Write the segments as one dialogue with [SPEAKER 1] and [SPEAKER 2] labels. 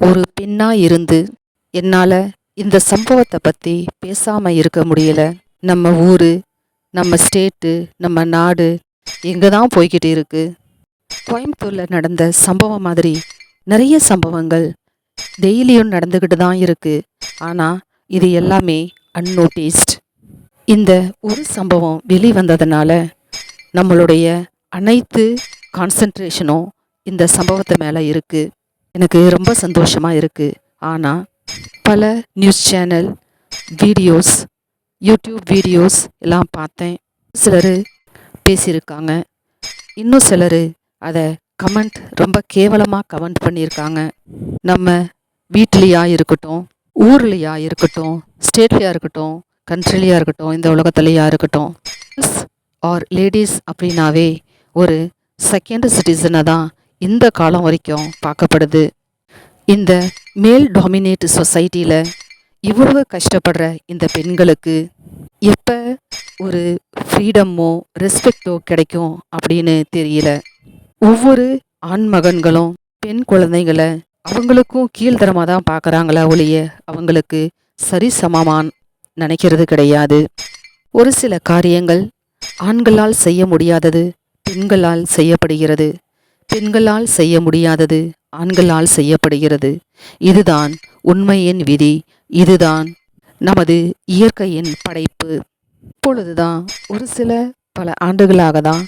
[SPEAKER 1] ஒரு பெண்ணாக இருந்து என்னால் இந்த சம்பவத்தை பற்றி பேசாமல் இருக்க முடியல. நம்ம ஊர் நம்ம ஸ்டேட்டு நம்ம நாடு எங்கே தான் போய்கிட்டு இருக்குது கோயம்புத்தூரில் நடந்த சம்பவம் மாதிரி நிறைய சம்பவங்கள் டெய்லியும் நடந்துக்கிட்டு தான் இருக்குது ஆனால் இது எல்லாமே அன்னோட்டிஸ்ட் இந்த ஒரு சம்பவம் வெளிவந்ததுனால நம்மளுடைய அனைத்து கான்சன்ட்ரேஷனும் இந்த சம்பவத்து மேலே இருக்குது எனக்கு ரொம்ப சந்தோஷமாக இருக்குது ஆனால் பல news channel videos YouTube videos எல்லாம் பார்த்தேன். சிலர் பேசியிருக்காங்க. இன்னும் சிலர் அதை கமெண்ட் ரொம்ப கேவலமாக கமெண்ட் பண்ணியிருக்காங்க. நம்ம வீட்லேயா இருக்கட்டும் ஊர்லேயா இருக்கட்டும் ஸ்டேட்லேயா இருக்கட்டும் கண்ட்ரிலையா இருக்கட்டும் இந்த உலகத்துலையா இருக்கட்டும் ஆர் லேடிஸ் அப்படின்னாவே ஒரு செகண்ட் சிட்டிசனை தான் இந்த காலம் வரைக்கும் பார்க்கப்படுது. இந்த மேல் டாமினேட் சொசைட்டியில் இவ்வளவு கஷ்டப்படுற இந்த பெண்களுக்கு எப்போ ஒரு ஃப்ரீடமோ ரெஸ்பெக்டோ கிடைக்கும் அப்படின்னு தெரியல. ஒவ்வொரு ஆண் மகன்களும் பெண் குழந்தைகளை அவங்களுக்கும் கீழ்த்தரமாக தான் பார்க்குறாங்களா ஒழிய அவங்களுக்கு சரிசமமான் நினைக்கிறது கிடையாது. ஒரு சில காரியங்கள் ஆண்களால் செய்ய முடியாதது பெண்களால் செய்யப்படுகிறது. பெண்களால் செய்ய முடியாதது ஆண்களால் செய்யப்படுகிறது. இதுதான் உண்மையின் விதி. இதுதான் நமது இயற்கையின் படைப்பு. இப்பொழுதுதான் ஒரு சில பல ஆண்டுகளாக தான்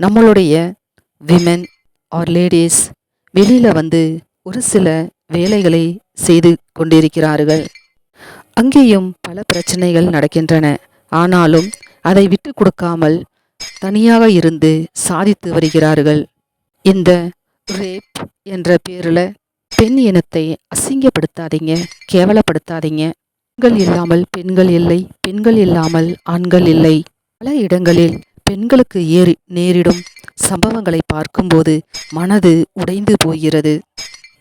[SPEAKER 1] நம்மளுடைய விமென் ஆர் லேடிஸ் வெளியில் வந்து ஒரு சில வேலைகளை செய்து கொண்டிருக்கிறார்கள். அங்கேயும் பல பிரச்சனைகள் நடக்கின்றன. ஆனாலும் அதை விட்டு கொடுக்காமல் தனியாக இருந்து சாதித்து வருகிறார்கள். இந்த ரேப் என்ற பேரில் பெண் இனத்தை அசிங்கப்படுத்தாதீங்க கேவலப்படுத்தாதீங்க. பெண்கள் இல்லாமல் பெண்கள் இல்லை பெண்கள் இல்லாமல் ஆண்கள் இல்லை. பல இடங்களில் பெண்களுக்கு ஏறி நேரிடும் சம்பவங்களை பார்க்கும்போது மனது உடைந்து போகிறது.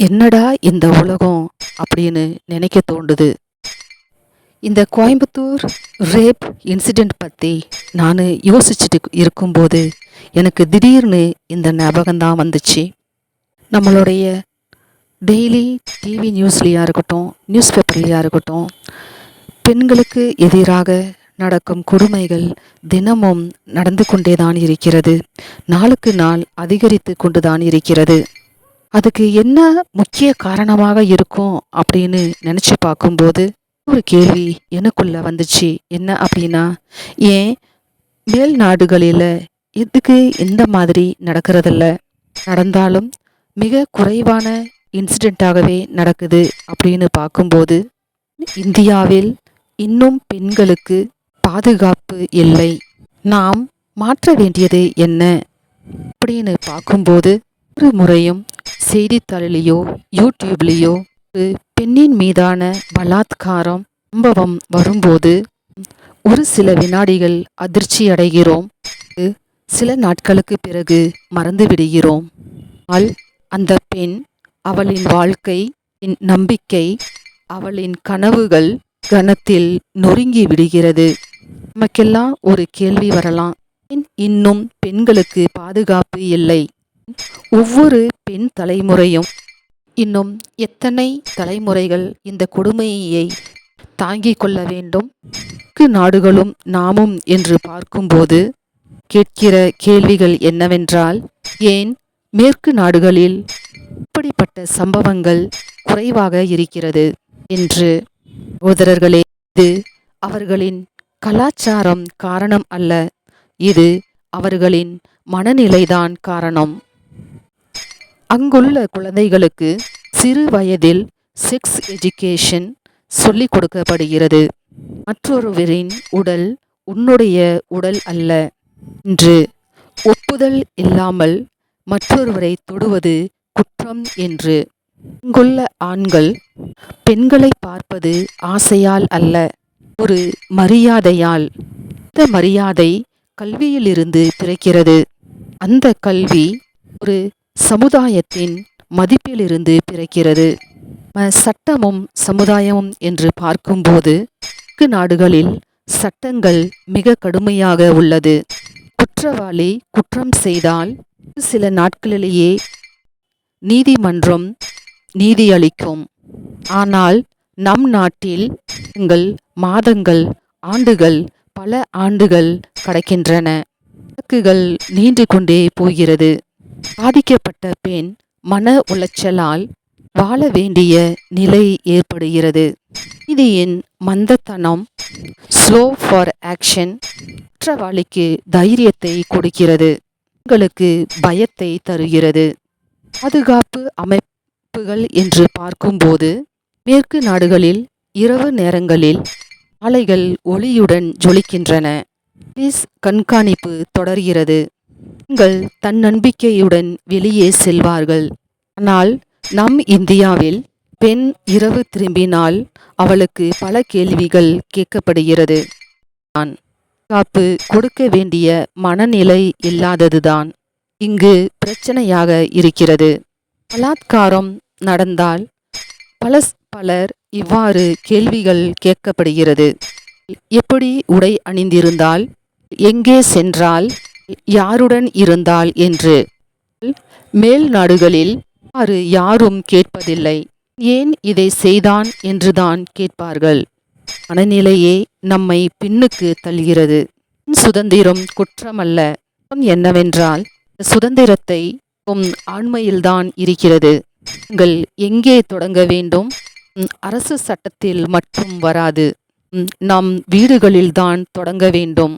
[SPEAKER 1] என்னடா இந்த உலகம் அப்படின்னு நினைக்க தோண்டுது இந்த கோயம்புத்தூர் ரேப் இன்சிடெண்ட் பற்றி நான் யோசிச்சுட்டு இருக்கும்போது எனக்கு திடீர்னு இந்த ஞாபகம்தான் வந்துச்சு. நம்மளுடைய டெய்லி டிவி நியூஸ்லேயா இருக்கட்டும் நியூஸ் பேப்பர்லேயா இருக்கட்டும் பெண்களுக்கு எதிராக நடக்கும் கொடுமைகள் தினமும் நடந்து கொண்டே தான் இருக்கிறது. நாளுக்கு நாள் அதிகரித்து கொண்டு தான் இருக்கிறது. அதுக்கு என்ன முக்கிய காரணமாக இருக்கும் அப்படின்னு நினச்சி பார்க்கும்போது ஒரு கேள்வி எனக்குள்ள வந்துச்சு. என்ன அப்படின்னா ஏன் மேல் நாடுகளில் எதுக்கு இந்த மாதிரி நடக்கிறதில்ல? நடந்தாலும் மிக குறைவான இன்சிடெண்ட்டாகவே நடக்குது அப்படின்னு பார்க்கும்போது இந்தியாவில் இன்னும் பெண்களுக்கு பாதுகாப்பு இல்லை. நாம் மாற்ற வேண்டியது என்ன? அப்படின்னு பார்க்கும்போது ஒரு முறையும் செய்தித்தாளிலேயோ யூடியூப்லேயோ பெண்ணின் மீதான பலாத்காரம் சம்பவம் வரும்போது ஒரு சில வினாடிகள் அதிர்ச்சி அடைகிறோம். சில நாட்களுக்கு பிறகு மறந்து விடுகிறோம். அந்த பெண் அவளின் வாழ்க்கை நம்பிக்கை அவளின் கனவுகள் கணத்தில் நொறுங்கி விடுகிறது. நமக்கெல்லாம் ஒரு கேள்வி வரலாம். இன்னும் பெண்களுக்கு பாதுகாப்பு இல்லை. ஒவ்வொரு பெண் தலைமுறையும் இன்னும் எத்தனை தலைமுறைகள் இந்த கொடுமையை தாங்கிக் கொள்ள வேண்டும்? நாடுகளும் நாமும் என்று பார்க்கும்போது கேட்கிற கேள்விகள் என்னவென்றால் ஏன் மேற்கு நாடுகளில் இப்படிப்பட்ட சம்பவங்கள் குறைவாக இருக்கிறது என்று? சகோதரர்களே இது அவர்களின் கலாச்சாரம் காரணம் அல்ல. இது அவர்களின் மனநிலைதான் காரணம். அங்குள்ள குழந்தைகளுக்கு சிறு வயதில் செக்ஸ் எஜுகேஷன் சொல்லிக் கொடுக்கப்படுகிறது. மற்றொருவரின் உடல் உன்னுடைய உடல் அல்ல. என்று ஒப்புதல் இல்லாமல் மற்றொருவரை தொடுவது குற்றம் என்று. இங்குள்ள ஆண்கள் பெண்களை பார்ப்பது ஆசையால் அல்ல. ஒரு மரியாதையால். இந்த மரியாதை கல்வியிலிருந்து பிறக்கிறது. அந்த கல்வி ஒரு சமுதாயத்தின் மதிப்பிலிருந்து பிறக்கிறது. சட்டமும் சமுதாயமும் என்று பார்க்கும்போது நாடுகளில் சட்டங்கள் மிக கடுமையாக உள்ளது. குற்றவாளி குற்றம் செய்தால் சில நாட்களிலேயே நீதிமன்றம் நீதியளிக்கும். ஆனால் நம் நாட்டில் எங்கள் மாதங்கள் ஆண்டுகள் பல ஆண்டுகள் கடக்கின்றன. வழக்குகள் நீண்டு கொண்டே போகிறது. பாதிக்கப்பட்ட பெண் மன உளைச்சலால் வாழ வேண்டிய நிலை ஏற்படுகிறது. நீதியின் மந்தத்தனம் ஸ்லோ ஃபார் ஆக்ஷன் குற்றவாளிக்கு தைரியத்தை கொடுக்கிறது. உங்களுக்கு பயத்தை தருகிறது. பாதுகாப்பு அமைப்புகள் என்று பார்க்கும்போது மேற்கு நாடுகளில் இரவு நேரங்களில் ஆலைகள் ஒளியுடன் ஜொலிக்கின்றன. போலீஸ் கண்காணிப்பு தொடர்கிறது. பெண்கள் தன்னம்பிக்கையுடன் வெளியே செல்வார்கள். ஆனால் நம் இந்தியாவில் பெண் இரவு திரும்பினால் அவளுக்கு பல கேள்விகள் கேட்கப்படுகிறது. நான் காப்பு கொடுக்க வேண்டிய மனநிலை இல்லாததுதான். இங்கு பிரச்சனையாக இருக்கிறது. பலாத்காரம் நடந்தால் பல பலர் இவ்வாறு கேள்விகள் கேட்கப்படுகிறது. எப்படி உடை அணிந்திருந்தால் எங்கே சென்றால் யாருடன் இருந்தால் என்று. மேல் நாடுகளில் ஆறு யாரும் கேட்பதில்லை. ஏன் இதை செய்தான் என்றுதான் கேட்பார்கள். மனநிலையே நம்மை பின்னுக்கு தள்ளுகிறது. சுதந்திரம் குற்றமல்ல. என்னவென்றால் சுதந்திரத்தை ஆண்மையில்தான் இருக்கிறது. நீங்கள் எங்கே தொடங்க வேண்டும்? அரசு சட்டத்தில் மட்டும் வராது. நம் வீடுகளில்தான் தொடங்க வேண்டும்.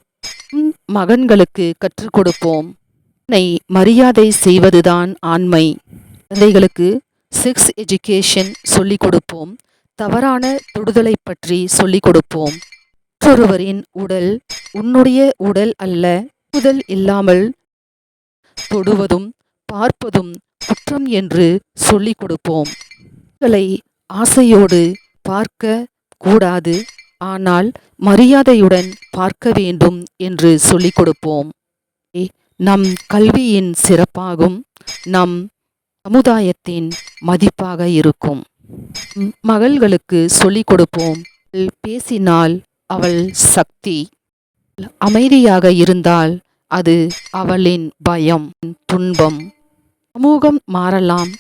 [SPEAKER 1] மகன்களுக்கு கற்றுக் கொடுப்போம். மரியாதை செய்வதுதான் ஆண்மை. குழந்தைகளுக்கு செக்ஸ் எஜுகேஷன் சொல்லிக் கொடுப்போம். தவறான தொடுதலை பற்றி சொல்லிக் கொடுப்போம். மற்றொருவரின் உடல் உன்னுடைய உடல் அல்ல. தொடுதல் இல்லாமல் தொடுவதும் பார்ப்பதும் குற்றம் என்று சொல்லிக் கொடுப்போம். ஆசையோடு பார்க்க கூடாது. ஆனால் மரியாதையுடன் பார்க்க வேண்டும் என்று சொல்லிக் கொடுப்போம். நம் கல்வியின் சிறப்பாகும் நம் சமுதாயத்தின் மதிப்பாக இருக்கும். மகள்களுக்கு சொல்லிக் கொடுப்போம். பேசினால் அவள் சக்தி. அமைதியாக இருந்தால் அது அவளின் பயம் துன்பம். சமூகம் மாறலாம்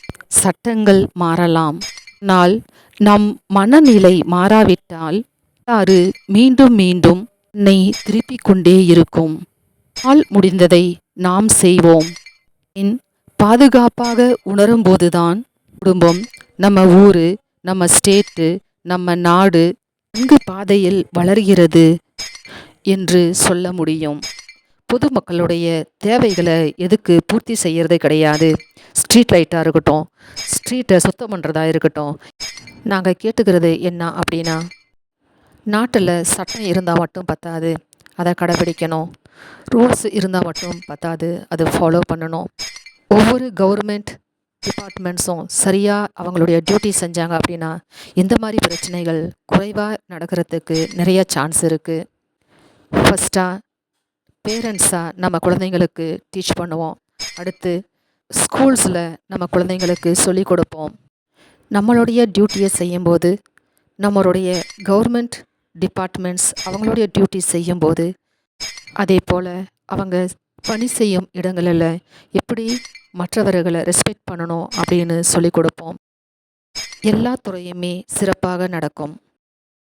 [SPEAKER 1] சட்டங்கள் மாறலாம். ஆனால் நம் மனநிலை மாறாவிட்டால் வரலாறு மீண்டும் மீண்டும் என்னை திருப்பிக் கொண்டே இருக்கும். ஆள் முடிந்ததை நாம் செய்வோம். என் பாதுகாப்பாக உணரும்போதுதான் குடும்பம் நம்ம ஊரு நம்ம ஸ்டேட்டு நம்ம நாடு நன்கு பாதையில் வளர்கிறது என்று சொல்ல முடியும். பொதுமக்களுடைய தேவைகளை எதுக்கு பூர்த்தி செய்கிறதே கிடையாது. ஸ்ட்ரீட் லைட்டாக இருக்கட்டும் ஸ்ட்ரீட்டை சுத்தம் பண்ணுறதா இருக்கட்டும். நாங்கள் கேட்டுக்கிறது என்ன அப்படின்னா நாட்டில் சட்டம் இருந்தால் மட்டும் பத்தாது. அதை கடைபிடிக்கணும் ரூல்ஸ் இருந்தால் மட்டும் பத்தாது. அது ஃபாலோ பண்ணணும். ஒவ்வொரு கவர்மெண்ட் டிபார்ட்மெண்ட்ஸும் சரியாக அவங்களுடைய டியூட்டி செஞ்சாங்க அப்படின்னா இந்த மாதிரி பிரச்சனைகள் குறைவாக நடக்கிறதுக்கு நிறைய சான்ஸ் இருக்குது ஃபஸ்ட்டாக பேரண்ட்ஸாக நம்ம குழந்தைங்களுக்கு டீச் பண்ணுவோம். அடுத்து ஸ்கூல்ஸில் நம்ம குழந்தைங்களுக்கு சொல்லிக் கொடுப்போம். நம்மளுடைய டியூட்டியை செய்யும்போது நம்மளுடைய கவர்மெண்ட் டிபார்ட்மெண்ட்ஸ் அவங்களுடைய டியூட்டி செய்யும்போது அதே போல் அவங்க பணி செய்யும் இடங்களில் எப்படி மற்றவர்களை ரெஸ்பெக்ட் பண்ணணும் அப்படின்னு சொல்லிக் கொடுப்போம். எல்லா துறையுமே சிறப்பாக நடக்கும்.